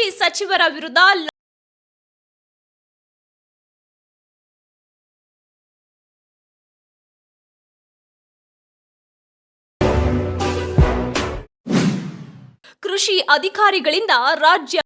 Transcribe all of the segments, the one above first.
ಕೃಷಿ ಸಚಿವರ ವಿರುದ್ಧ ಕೃಷಿ ಅಧಿಕಾರಿಗಳಿಂದ ರಾಜ್ಯ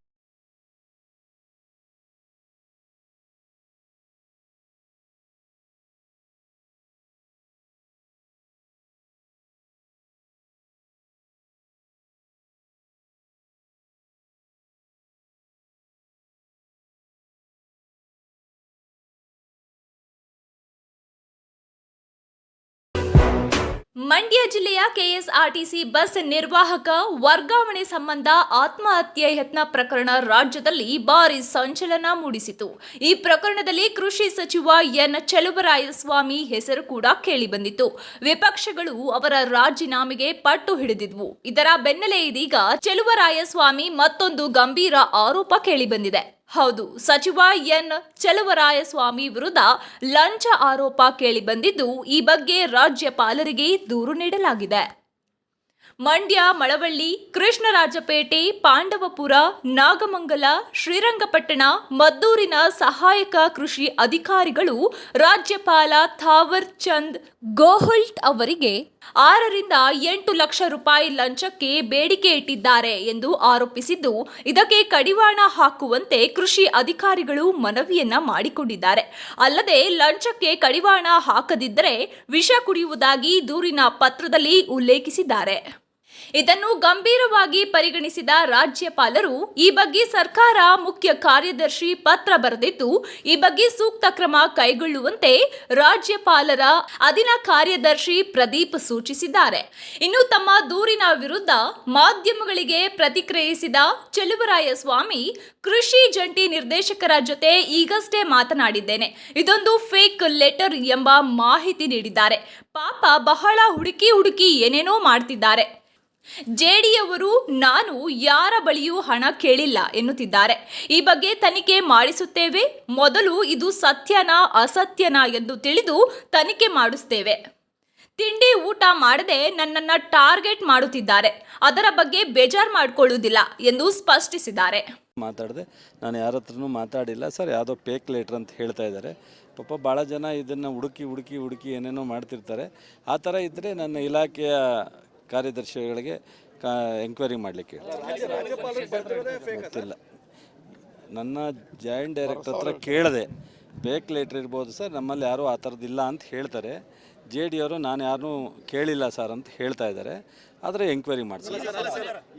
ಮಂಡ್ಯ ಜಿಲ್ಲೆಯ ಕೆಎಸ್ಆರ್ಟಿಸಿ ಬಸ್ ನಿರ್ವಾಹಕ, ವರ್ಗಾವಣೆ ಸಂಬಂಧ ಆತ್ಮಹತ್ಯೆ ಯತ್ನ ಪ್ರಕರಣ ರಾಜ್ಯದಲ್ಲಿ ಭಾರಿ ಸಂಚಲನ ಮೂಡಿಸಿತು. ಈ ಪ್ರಕರಣದಲ್ಲಿ ಕೃಷಿ ಸಚಿವ ಎನ್. ಚಲುವರಾಯಸ್ವಾಮಿ ಹೆಸರು ಕೂಡ ಕೇಳಿಬಂದಿತ್ತು. ವಿಪಕ್ಷಗಳು ಅವರ ರಾಜೀನಾಮೆಗೆ ಪಟ್ಟು ಹಿಡಿದಿದ್ವು. ಇದರ ಬೆನ್ನಲ್ಲೇ ಇದೀಗ ಚಲುವರಾಯಸ್ವಾಮಿ ಮತ್ತೊಂದು ಗಂಭೀರ ಆರೋಪ ಕೇಳಿಬಂದಿದೆ. ಹೌದು, ಸಚಿವ ಎನ್. ಚಲುವರಾಯಸ್ವಾಮಿ ವಿರುದ್ಧ ಲಂಚ ಆರೋಪ ಕೇಳಿಬಂದಿದ್ದು, ಈ ಬಗ್ಗೆ ರಾಜ್ಯಪಾಲರಿಗೆ ದೂರು ನೀಡಲಾಗಿದೆ. ಮಂಡ್ಯ, ಮಳವಳ್ಳಿ, ಕೃಷ್ಣರಾಜಪೇಟೆ, ಪಾಂಡವಪುರ, ನಾಗಮಂಗಲ, ಶ್ರೀರಂಗಪಟ್ಟಣ, ಮದ್ದೂರಿನ ಸಹಾಯಕ ಕೃಷಿ ಅಧಿಕಾರಿಗಳು ರಾಜ್ಯಪಾಲ ಥಾವರ್ ಚಂದ್ ಗೋಹುಲ್ಟ್ ಅವರಿಗೆ ಆರರಿಂದ ಎಂಟು ಲಕ್ಷ ರೂಪಾಯಿ ಲಂಚಕ್ಕೆ ಬೇಡಿಕೆ ಇಟ್ಟಿದ್ದಾರೆ ಎಂದು ಆರೋಪಿಸಿದ್ದು, ಇದಕ್ಕೆ ಕಡಿವಾಣ ಹಾಕುವಂತೆ ಕೃಷಿ ಅಧಿಕಾರಿಗಳು ಮನವಿಯನ್ನ ಮಾಡಿಕೊಂಡಿದ್ದಾರೆ. ಅಲ್ಲದೆ, ಲಂಚಕ್ಕೆ ಕಡಿವಾಣ ಹಾಕದಿದ್ದರೆ ವಿಷ ಕುಡಿಯುವುದಾಗಿ ದೂರಿನ ಪತ್ರದಲ್ಲಿ ಉಲ್ಲೇಖಿಸಿದ್ದಾರೆ. ಇದನ್ನು ಗಂಭೀರವಾಗಿ ಪರಿಗಣಿಸಿದ ರಾಜ್ಯಪಾಲರು, ಈ ಬಗ್ಗೆ ಸರ್ಕಾರ ಮುಖ್ಯ ಕಾರ್ಯದರ್ಶಿ ಪತ್ರ ಬರೆದಿದ್ದು, ಈ ಬಗ್ಗೆ ಸೂಕ್ತ ಕ್ರಮ ಕೈಗೊಳ್ಳುವಂತೆ ರಾಜ್ಯಪಾಲರ ಅಧೀನ ಕಾರ್ಯದರ್ಶಿ ಪ್ರದೀಪ್ ಸೂಚಿಸಿದ್ದಾರೆ. ಇನ್ನು ತಮ್ಮ ದೂರಿನ ವಿರುದ್ಧ ಮಾಧ್ಯಮಗಳಿಗೆ ಪ್ರತಿಕ್ರಿಯಿಸಿದ ಸ್ವಾಮಿ ಕೃಷಿ ಜಂಟಿ ನಿರ್ದೇಶಕರ ಜೊತೆ ಈಗಷ್ಟೇ ಮಾತನಾಡಿದ್ದೇನೆ. ಇದೊಂದು ಫೇಕ್ ಲೆಟರ್ ಎಂಬ ಮಾಹಿತಿ ನೀಡಿದ್ದಾರೆ. ಪಾಪ ಬಹಳ ಹುಡುಕಿ ಹುಡುಕಿ ಏನೇನೋ ಮಾಡ್ತಿದ್ದಾರೆ. ಜೆಡಿಯವರು, ನಾನು ಯಾರ ಬಳಿಯೂ ಹಣ ಕೇಳಿಲ್ಲ ಎನ್ನುತ್ತಿದ್ದಾರೆ. ಈ ಬಗ್ಗೆ ತನಿಖೆ ಮಾಡಿಸುತ್ತೇವೆ. ಮೊದಲು ಇದು ಸತ್ಯನಾ ಅಸತ್ಯನಾ ಎಂದು ತಿಳಿದು ತನಿಖೆ ಮಾಡಿಸ್ತೇವೆ ತಿಂಡಿ ಊಟ ಮಾಡದೆ ನನ್ನನ್ನ ಟಾರ್ಗೆಟ್ ಮಾಡುತ್ತಿದ್ದಾರೆ. ಅದರ ಬಗ್ಗೆ ಬೇಜಾರು ಮಾಡಿಕೊಳ್ಳುವುದಿಲ್ಲ ಎಂದು ಸ್ಪಷ್ಟಿಸಿದ್ದಾರೆ. ಮಾತಾಡಿದೆ, ನಾನು ಯಾರ ಹತ್ರನೂ ಮಾತಾಡಿಲ್ಲ. ಸರ್, ಯಾವುದೋ ಪೇಕ್ ಲೇಟ್ರ್ ಅಂತ ಹೇಳ್ತಾ ಇದ್ದಾರೆ. ಪಾಪ ಭಾಳ ಜನ ಇದನ್ನು ಹುಡುಕಿ ಹುಡುಕಿ ಹುಡುಕಿ ಏನೇನೋ ಮಾಡ್ತಿರ್ತಾರೆ. ಆ ಥರ ಇದ್ದರೆ ನನ್ನ ಇಲಾಖೆಯ ಕಾರ್ಯದರ್ಶಿಗಳಿಗೆ ಕಾ ಎಂಕ್ವೈರಿ ಮಾಡಲಿಕ್ಕೆ ಗೊತ್ತಿಲ್ಲ. ನನ್ನ ಜಾಯಿಂಟ್ ಡೈರೆಕ್ಟರ್ ಹತ್ರ ಕೇಳಿದೆ, ಬೇಕ್ ಲೇಟ್ರ್ ಇರ್ಬೋದು ಸರ್, ನಮ್ಮಲ್ಲಿ ಯಾರೂ ಆ ಥರದ್ದಿಲ್ಲ ಅಂತ ಹೇಳ್ತಾರೆ. ಜೆ ಡಿ ಅವರು ನಾನು ಯಾರನ್ನೂ ಕೇಳಿಲ್ಲ ಸರ್ ಅಂತ ಹೇಳ್ತಾ ಇದ್ದಾರೆ. ಆದರೆ ಎಂಕ್ವೈರಿ ಮಾಡ್ತೀನಿ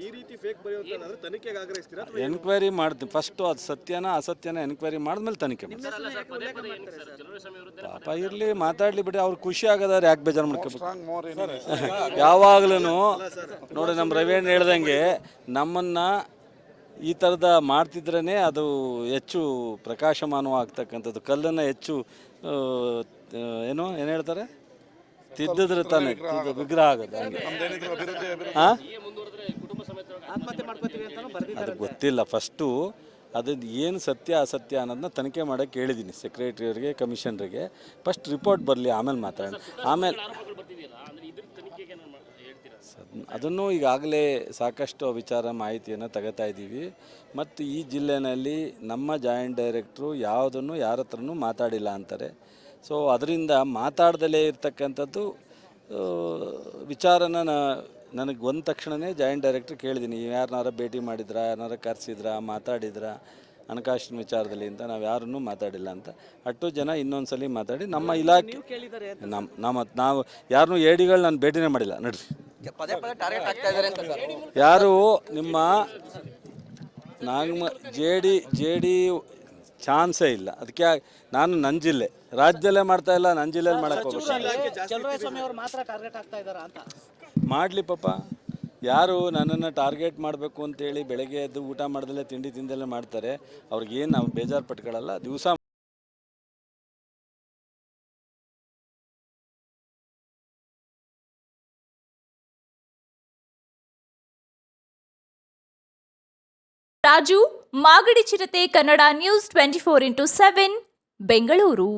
ಈ ರೀತಿ ಫೇಕ್ ತನಿಖೆಗೆ ಆಗ್ರಹಿಸ್ತೀರಾ ಎನ್ಕ್ವೈರಿ ಮಾಡ್ತೀನಿ ಫಸ್ಟು ಅದು ಸತ್ಯನ ಅಸತ್ಯನ ಎನ್ಕ್ವೈರಿ ಮಾಡಿದ್ಮೇಲೆ ತನಿಖೆ ಮಾಡ್ತೀನಿ ಪಾಪ ಇರಲಿ ಮಾತಾಡಲಿ ಬಿಡಿ. ಅವ್ರು ಖುಷಿ ಆಗದಾರೆ ಯಾಕೆ ಬೇಜಾರು ಮಾಡ್ಕೋಬೇಕು ಯಾವಾಗ್ಲೂ ನೋಡಿ ನಮ್ಮ ರವೇಣ್ಣ ಹೇಳ್ದಂಗೆ ನಮ್ಮನ್ನು ಈ ಥರದ ಮಾಡ್ತಿದ್ರೇ ಅದು ಹೆಚ್ಚು ಪ್ರಕಾಶಮಾನವಾಗ್ತಕ್ಕಂಥದ್ದು. ಕಲ್ಲನ್ನು ಹೆಚ್ಚು ಏನು ಏನು ಹೇಳ್ತಾರೆ? ತಿದ್ದಿದ್ರೆ ತಾನೆ ತಿದ್ದು ವಿಗ್ರಹ ಆಗದೆ ಅದು ಗೊತ್ತಿಲ್ಲ ಫಸ್ಟು ಅದು ಏನು ಸತ್ಯ ಅಸತ್ಯ ಅನ್ನೋದನ್ನ ತನಿಖೆ ಮಾಡೋಕ್ಕೆ ಹೇಳಿದ್ದೀನಿ ಸೆಕ್ರೆಟರಿಯವರಿಗೆ ಕಮಿಷನರಿಗೆ ಫಸ್ಟ್ ರಿಪೋರ್ಟ್ ಬರಲಿ ಆಮೇಲೆ ಮಾತಾಡೋಣ. ಆಮೇಲೆ ಅದನ್ನು ಈಗಾಗಲೇ ಸಾಕಷ್ಟು ವಿಚಾರ ಮಾಹಿತಿಯನ್ನು ತಗೋತಾ ಇದ್ದೀವಿ. ಮತ್ತು ಈ ಜಿಲ್ಲೆಯಲ್ಲಿ ನಮ್ಮ ಜಾಯಿಂಟ್ ಡೈರೆಕ್ಟ್ರು ಯಾವುದನ್ನು ಯಾರ ಹತ್ರನೂ ಮಾತಾಡಿಲ್ಲ ಅಂತಾರೆ. ಸೊ ಅದರಿಂದ ಮಾತಾಡ್ದಲೇ ಇರ್ತಕ್ಕಂಥದ್ದು ವಿಚಾರನ ನ- ನನಗೆ ಬಂದ ತಕ್ಷಣವೇ ಜಾಯಿಂಟ್ ಡೈರೆಕ್ಟ್ರ್ ಕೇಳಿದ್ದೀನಿ ಯಾರನ್ನಾರ ಭೇಟಿ ಮಾಡಿದ್ರಾ? ಯಾರನ್ನಾರ ಕರೆಸಿದ್ರಾ? ಮಾತಾಡಿದ್ರಾ? ಹಣಕಾಸಿನ ವಿಚಾರದಲ್ಲಿ ಅಂತ ನಾವು ಯಾರನ್ನೂ ಮಾತಾಡಿಲ್ಲ ಅಂತ. ಅಷ್ಟು ಜನ ಇನ್ನೊಂದು ಸಲ ಮಾತಾಡಿ ನಮ್ಮ ಇಲಾಖೆ ನಮ್ಮ ನಮ್ಮ ನಾವು ಯಾರನ್ನೂ ಏಡಿಗಳು ನಾನು ಭೇಟಿನೇ ಮಾಡಿಲ್ಲ. ನಡ್ರಿ. ಪದೇ ಪದೇ ಟಾರ್ಗೆಟ್ ಆಗ್ತಾ ಅಂತ ಯಾರು ನಿಮ್ಮ ನಾಗಮ ಜೆ ಡಿ ಜೆ ಡಿ ಚಾನ್ಸೇ ಇಲ್ಲ. ಅದಕ್ಕೆ ನಾನು ನನ್ನ ಜಿಲ್ಲೆ ರಾಜ್ಯದಲ್ಲೇ ಮಾಡ್ತಾ ಇಲ್ಲ ನನ್ನ ಜಿಲ್ಲೆಯಲ್ಲಿ ಮಾಡಕ್ಕೆ ಹೋಗ್ಬೇಕು ಸ್ವಾಮಿ ಅವರು ಮಾತ್ರ ಟಾರ್ಗೆಟ್ ಆಗ್ತಾ ಇದ್ದಾರಾ ಅಂತ. ಮಾಡಲಿ ಪಾಪ. ಯಾರು ನನ್ನನ್ನು ಟಾರ್ಗೆಟ್ ಮಾಡಬೇಕು ಅಂತೇಳಿ ಬೆಳಗ್ಗೆ ಎದ್ದು ಊಟ ಮಾಡ್ದಲೇ ತಿಂಡಿ ತಿಂದಲೇ ಮಾಡ್ತಾರೆ. ಅವ್ರಿಗೇನು ನಾವು ಬೇಜಾರು ಪಟ್ಕೊಳ್ಳಲ್ಲ ದಿವಸ ರಾಜು ಮಾಗಡಿ ಚಿರತೆ Kannada news twenty four into seven Bengaluru.